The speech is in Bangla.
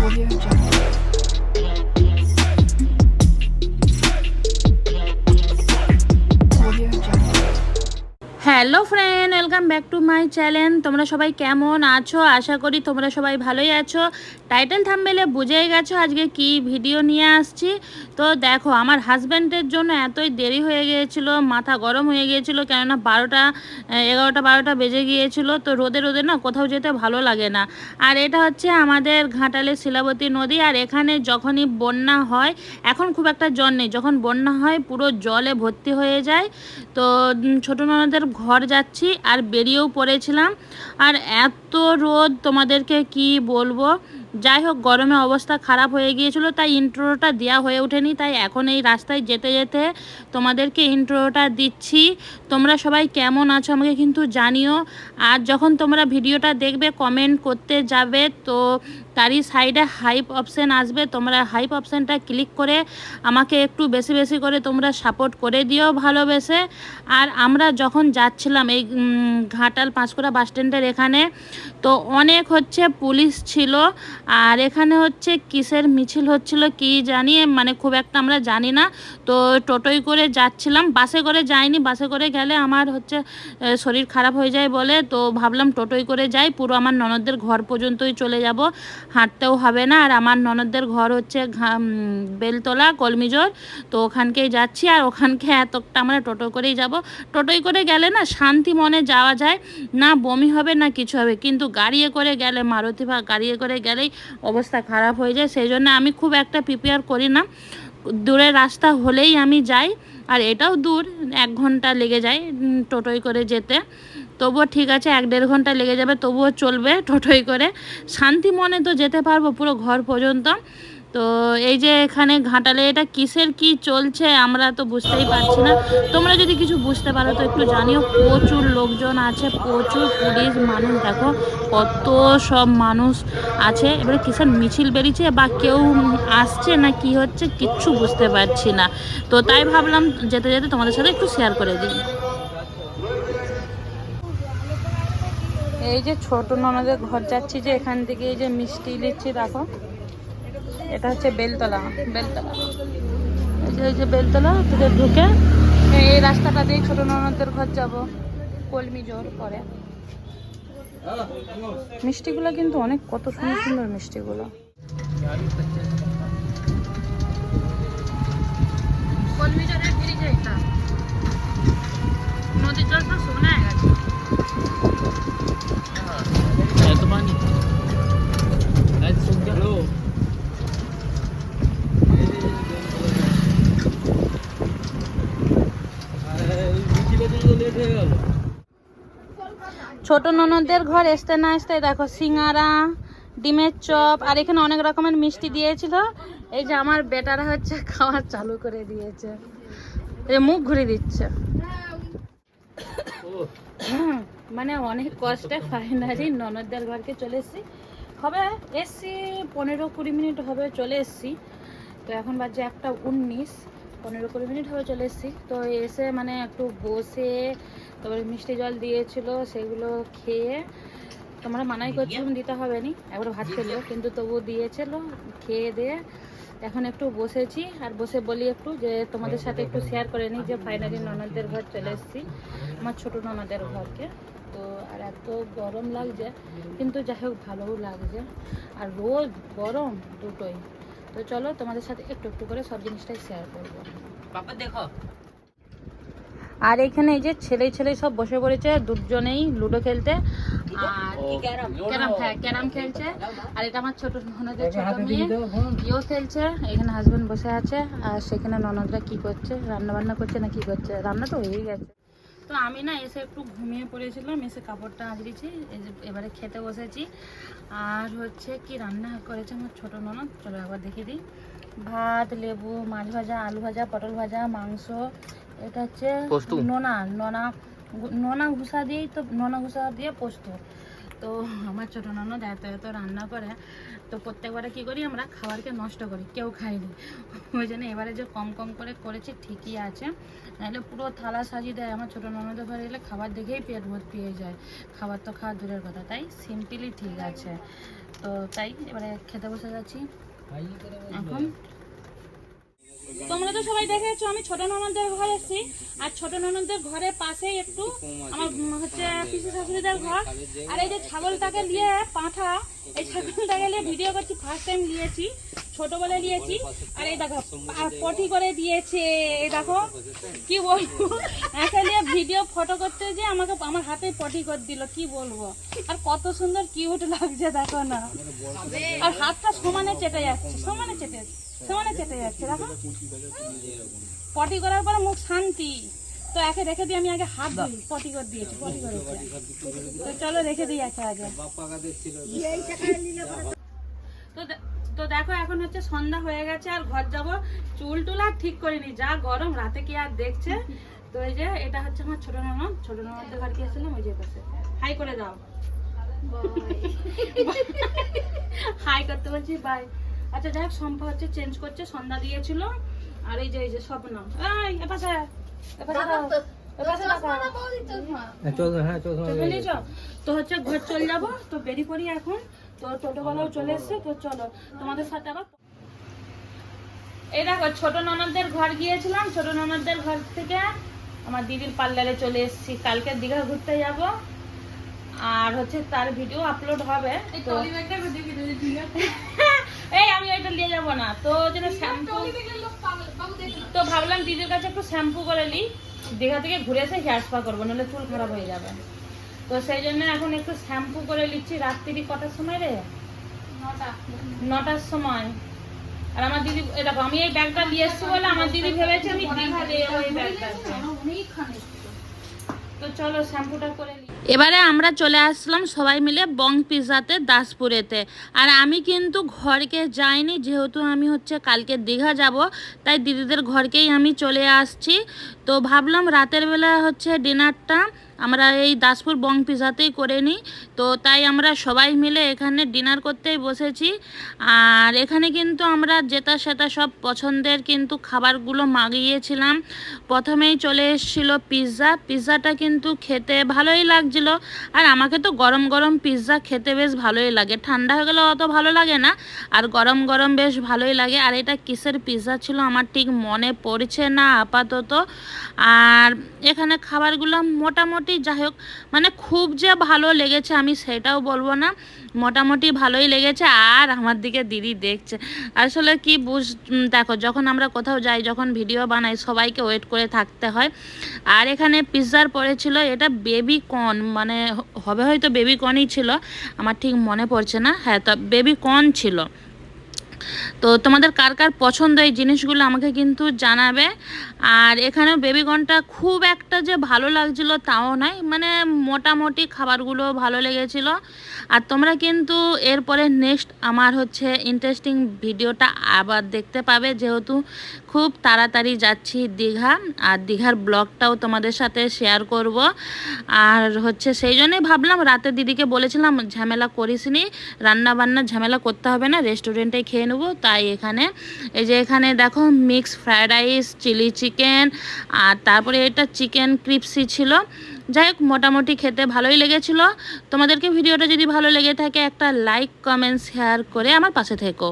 Audio Jungle. Hello friend, welcome back to my channel. তোমরা সবাই কেমন আছো? আশা করি তোমরা সবাই ভালোই আছো। টাইটেল থাম্বেলে বুঝেই গেছো আজকে কি ভিডিও নিয়ে আসছি। তো দেখো, আমার হাজব্যান্ডের জন্য এতই দেরি হয়ে গিয়েছিল, মাথা গরম হয়ে গিয়েছিল, কেননা বারোটা, এগারোটা, বারোটা বেজে গিয়েছিল। তো রোদে রোদে না কোথাও যেতে ভালো লাগে না। আর এটা হচ্ছে আমাদের ঘাটালে শিলাবতী নদী, আর এখানে যখনই বন্যা হয়, এখন খুব একটা জল নেই। যখন বন্যা হয়, পুরো জলে ভর্তি হয়ে যায়। তো ছোটো ননদের ঘর যাচ্ছি আর বেরিয়েও পড়েছিলাম। আর এত রোদ তোমাদেরকে কি বলব? যাই হোক গরমে অবস্থা খারাপ হয়ে গিয়েছিল, তাই ইন্ট্রোটা দেওয়া হয়ে ওঠেনি। তাই এখন এই রাস্তায় যেতে যেতে তোমাদেরকে ইন্ট্রোটা দিচ্ছি। তোমরা সবাই কেমন আছো আমাকে কিন্তু জানিও। আর যখন তোমরা ভিডিওটা দেখবে কমেন্ট করতে যাবে, তো তারই সাইডে হাইপ অপশান আসবে। তোমরা হাইপ অপশানটা ক্লিক করে আমাকে একটু বেশি বেশি করে তোমরা সাপোর্ট করে দিও ভালোবেসে। আর আমরা যখন যাচ্ছিলাম এই ঘাটাল পাঁশকুড়া বাস স্ট্যান্ডের এখানে, তো অনেক হচ্ছে পুলিশ ছিল। আর এখানে হচ্ছে কিসের মিছিল হচ্ছিল কি জানি মানে খুব একটা আমরা জানি না। তো টোটোই করে যাচ্ছিলাম, বাসে করে যাইনি, বাসে করে গেলে আমার হচ্ছে শরীর খারাপ হয়ে যায় বলে, তো ভাবলাম টোটোই করে যাই, পুরো আমার ননদদের ঘর পর্যন্তই চলে যাব, হাঁটতেও হবে না। আর আমার ননদদের ঘর হচ্ছে বেলতলা, কলমিজোর, তো ওখানকেই যাচ্ছি। আর ওখানকে এতটা আমরা টোটো করেই যাব। টোটোই করে গেলে না শান্তি মনে যাওয়া যায়, না বমি হবে, না কিছু হবে। কিন্তু গাড়িয়ে করে গেলে, মারুতি বা গাড়িয়ে করে গেলেই অবস্থা খারাপ হয়ে যায়, সেই জন্য আমি খুব একটা প্রিপেয়ার করি না। দূরের রাস্তা হলেই আমি যাই, আর এটাও দূর, এক ঘণ্টা লেগে যায় টোটোই টোটোয় করে যেতে। তবুও ঠিক আছে, এক দেড় ঘণ্টা লেগে যাবে, তবুও চলবে টোটোয় করে। শান্তি মনে তো যেতে পারব পুরো ঘর পর্যন্ত। তো এই যে এখানে ঘাটালে এটা কিসের কি চলছে আমরা তো বুঝতেই পারছি না। তোমরা যদি কিছু বুঝতে পারো তো একটু জানিও, প্রচুর লোকজন আছে, প্রচুর পুলিশ মানুষ, দেখো কত সব মানুষ আছে। এবারে কিসের মিছিল বেরিয়েছে বা কেউ আসছে না কি হচ্ছে কিচ্ছু বুঝতে পারছি না। তো তাই ভাবলাম যেতে যেতে তোমাদের সাথে একটু শেয়ার করে দিই। এই যে ছোট ননদের ঘর যাচ্ছি যে এখান থেকে এই যে মিষ্টি লিচ্ছি দেখো। এটা হচ্ছে বেলতলা বেলতলা। এই যে বেলতলা থেকে ঢুকে এই রাস্তাটা দিয়ে ছোট ননদের ঘর যাব, কলমি জোর পরে মিষ্টিগুলো কিন্তু অনেক, কত সুন্দর সুন্দর মিষ্টিগুলো। ছোট ননদের ঘর আসতে না আসতে দেখো সিঙ্গারা, ডিমের চপ, আর এখানে অনেক রকমের মিষ্টি দিয়েছিল। এই যে আমার বেটারা হচ্ছে খাওয়া চালু করে দিয়েছে। এই মুখ ঘুরে দিচ্ছে। মানে অনেক কষ্টে ফাইনালি ননদদের ঘরকে চলে এসেছি। হবে, এসছি পনেরো কুড়ি মিনিট হবে চলে এসছি। তো এখন বাজে একটা উনিশ, পনেরো কুড়ি মিনিট হবে চলে এসেছি। তো এসে মানে একটু বসে তারপরে মিষ্টি জল দিয়েছিল সেগুলো খেয়ে তোমরা মানাই করছিলাম দিতে হবে নি। একবার ভাত খেলো কিন্তু তবু দিয়েছিল খেয়ে দিয়ে এখন একটু বসেছি আর বসে বলি একটু যে তোমাদের সাথে একটু শেয়ার করে নিই যে ফাইনালি ননদের ঘর চলে এসেছি আমার ছোট ননদের ঘরকে। তো আর এত গরম লাগছে কিন্তু যাই হোক ভালোও লাগছে। আর রোদ গরম দুটোই। তো চলো তোমাদের সাথে একটু একটু করে সব জিনিসটাই শেয়ার করব। পাপা দেখো আর এখানে এই যে ছেলে ছেলে সব বসে পড়েছে দুজনেই লুডো খেলতে। আর ক্যারাম হ্যাঁ ক্যারাম খেলছে। আর এটা আমার ছোট ননদের ছোট মেয়ে। ইও খেলছে এখানে হাজবেন্ড বসে আছে। আর সেখানে ননদরা কি করছে রান্না বান্না করছে না কি করছে? রান্না তো হয়েই গেছে। তো আমি না এসে একটু ঘুমিয়ে পড়েছিলাম এসে কাপড়টা এবারে খেতে বসেছি। আর হচ্ছে কি রান্না করেছে আমার ছোট ননদ চলো একবার দেখিয়ে দিই। ভাত লেবু মাছ ভাজা আলু ভাজা পটল ভাজা মাংস এটা হচ্ছে নোনা নোনা নোনা ঘুষা দিয়েই তো নোনা ঘুষা দিয়ে পোস্ত। তো আমার ছোট ননদ এত এত রান্না করে তো প্রত্যেকবারে কি করি আমরা? খাবারকে নষ্ট করি কেউ খাইনি ওই জন্য এবারে যে কম কম করে করেছি ঠিকই আছে। নাহলে পুরো থালা সাজিয়ে দেয়। আমার ছোট ননদের ঘরে এলে খাবার দেখেই পেট ভর্তি হয়ে যায়। খাবার তো খাওয়া দূরের কথা তাই সিম্পলি ঠিক আছে। তো তাই এবারে খেতে বসে যাচ্ছি। এখন তোমরা তো সবাই দেখেছ, আমি ছোট ননদের ঘরে এসেছি। আর ছোট ননদের ঘরে পাশেই একটু আমার হচ্ছে পিসি শাশুড়িদের ঘর। আর এই যে ছাগলটাকে নিয়ে পাঁঠা, এই ছাগলটাকে নিয়ে ভিডিও করছি ফার্স্ট টাইম নিয়েছি। ছোটবেলা নিয়েছি আর এই দেখো আর পটি করে দিয়েছে এই দেখো। কি বলব? একে নিয়ে ভিডিও ফটো করতে যে আমাকে আমার হাতে পটি করে দিল কি বলব? আর কত সুন্দর কিউট লাগছে দেখো না। আর হাতটা সমানে চেটে যাচ্ছে সমানে চেটে সমানে চেটে যাচ্ছে দেখো। পটি করার পরে মুখ শান্তি। তো একে রেখে দিয়ে আমি আগে হাত দিই পটি করে দিয়েছি পটি করে তো চলো রেখে দিই একে আগে। তো দেখো এখন হচ্ছে সন্ধ্যা হয়ে গেছে আর ঘর যাব। চুল টুল আর ঠিক করিনি যা গরম রাতে কি আর দেখছে? তো এই যে এটা হচ্ছে আমার ছোট ননদ ছোট ননদের ঘর গিয়েছিলাম ওই যে পাশে। হাই করে দাও। হাই করতে বলছি বাই আচ্ছা যাই হোক সম্পা হচ্ছে চেঞ্জ করছে সন্ধ্যা দিয়েছিল। আর এই যে এই যে স্বপ্ন। এই এপাশে এপাশে দাও? তো হচ্ছে ঘর চলে যাব তো বেরিয়ে পড়ি এখন। তো টোটোওয়ালাও চলে এসছে তো চলো তোমাদের সাথে আবার এই দেখো ছোট ননদদের ঘর গিয়েছিলাম ছোট ননদদের ঘর থেকে আমার দিদির পার্লারে চলে এসেছি। কালকে দীঘা ঘুরতে যাব। আর হচ্ছে তার ভিডিও আপলোড হবে তো এই আমি ওইটা নিয়ে যাব না। তো যেন শ্যাম্পু তো ভাবলাম দিদির কাছে একটু শ্যাম্পু করে নিই। দীঘা থেকে ঘুরে এসে হেয়ার স্পা করব নাহলে চুল খারাপ হয়ে যাবে। তো সেই জন্য এখন একটু শ্যাম্পু করে নিচ্ছি রাত্রি কটার সময় রে? নটার সময়। আর আমার দিদি দেখো আমি এই ব্যাগটা নিয়ে এসেছি বলে আমার দিদি ভেবেছে আমি দীঘা দিয়ে ওই ব্যাগটা তো চলো শ্যাম্পুটা করে নিই। এবারে আমরা চলে আসলাম সবাই মিলে বং পিজাতে দাসপুরেতে। আর আমি কিন্তু ঘরকে যাইনি যেহেতু আমি হচ্ছে কালকে দীঘা যাব তাই দিদিদের ঘরকেই আমি চলে আসছি। তো ভাবলাম রাতের বেলা হচ্ছে ডিনারটা আমরা এই দাসপুর বং পিজাতেই করে নিই। তো তাই আমরা সবাই মিলে এখানে ডিনার করতেই বসেছি। আর এখানে কিন্তু আমরা যেটা সেটা সব পছন্দের কিন্তু খাবারগুলো মাগিয়েছিলাম। প্রথমেই চলে এসেছিল পিৎজা। পিৎজাটা কিন্তু খেতে ভালোই লাগছিল। আর আমাকে তো গরম গরম পিৎজা খেতে বেশ ভালোই লাগে। ঠান্ডা হয়ে গেলে অত ভালো লাগে না। আর গরম গরম বেশ ভালোই লাগে। আর এটা কিসের পিৎজা ছিল আমার ঠিক মনে পড়ছে না আপাতত। আর এখানে খাবারগুলো মোটামুটি যাই হোক মানে খুব যে ভালো লেগেছে আমি সেটাও বলব না, মোটামুটি ভালোই লেগেছে আর আমার দিকে দিদি দেখছে। আসলে কি বুঝ দেখো যখন আমরা কোথাও যাই, যখন ভিডিও বানাই, সবাইকে ওয়েট করে থাকতে হয়। আর এখানে পিৎজার পরে ছিল এটা বেবি কর্ন মানে হবে হয়তো বেবি কর্নই ছিল, আমার ঠিক মনে পড়ছে না হ্যাঁ তো বেবি কর্ন ছিল। তো তোমাদের কার কার পছন্দ এই জিনিসগুলো আমাকে কিন্তু জানাবে। আর এখানে বেবিগনটা খুব একটা যে ভালো লাগছিল তাও নয় মানে মোটামুটি খাবারগুলো ভালো লেগেছিল। আর তোমরা কিন্তু এরপরে নেক্সট আমার হচ্ছে ইন্টারেস্টিং ভিডিওটা আবার দেখতে পাবে, যেহেতু খুব তাড়াতাড়ি যাচ্ছি দীঘা, আর দীঘার ব্লগটাও তোমাদের সাথে শেয়ার করব। আর হচ্ছে সেই জন্যই ভাবলাম রাতে দিদিকে বলেছিলাম, ঝামেলা করিসনি রান্না বান্না ঝামেলা করতে হবে না রেস্টুরেন্টে খেয়ে নেব। তাই এখানে, এই যে এখানে দেখো mix fried rice chilli chicken আর তারপরে এটা চিকেন ক্রিপসি ছিল। যাই হোক, মোটামুটি খেতে ভালোই লেগেছিল। তোমাদেরকে ভিডিওটা যদি ভালো লেগে থাকে, একটা লাইক কমেন্ট শেয়ার করে আমার পাশে থেকো।